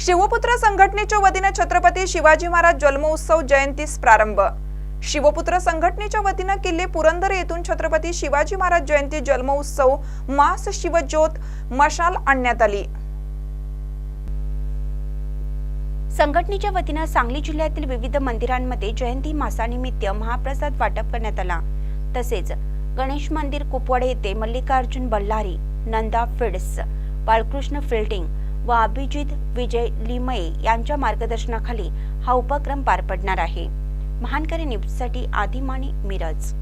शिवपुत्र संघटनेच्या वतीनं छत्रपती शिवाजी महाराज जन्मोत्सव जयंतीस प्रारंभ. शिवपुत्र संघटनेच्या वतीनं किल्ले पुरंदर येथून छत्रपती शिवाजी महाराज जयंती जन्मोत्सव मास शिवज्योत मशाल आणण्यात आली. संघटनेच्या वतीनं सांगली जिल्ह्यातील विविध मंदिरांमध्ये जयंती मासानिमित्त महाप्रसाद वाटप करण्यात आला. तसेच गणेश मंदिर कुपवाड येथे मल्लिकार्जुन बल्लारी नंदा फिड्स बाळकृष्ण फिल्डिंग व अभिजित विजय लिमये यांच्या मार्गदर्शनाखाली हा उपक्रम पार पडणार आहे. महानकरी न्यूजसाठी आदिमानी मिरज.